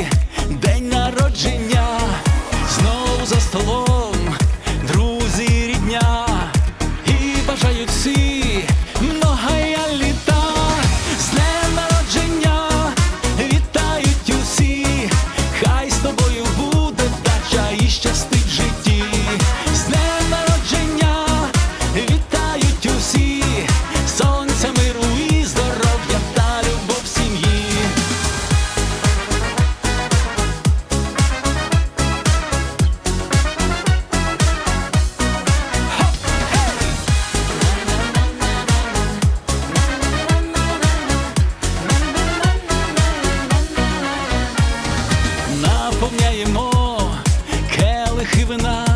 yeah. Наливаємо келихи вина.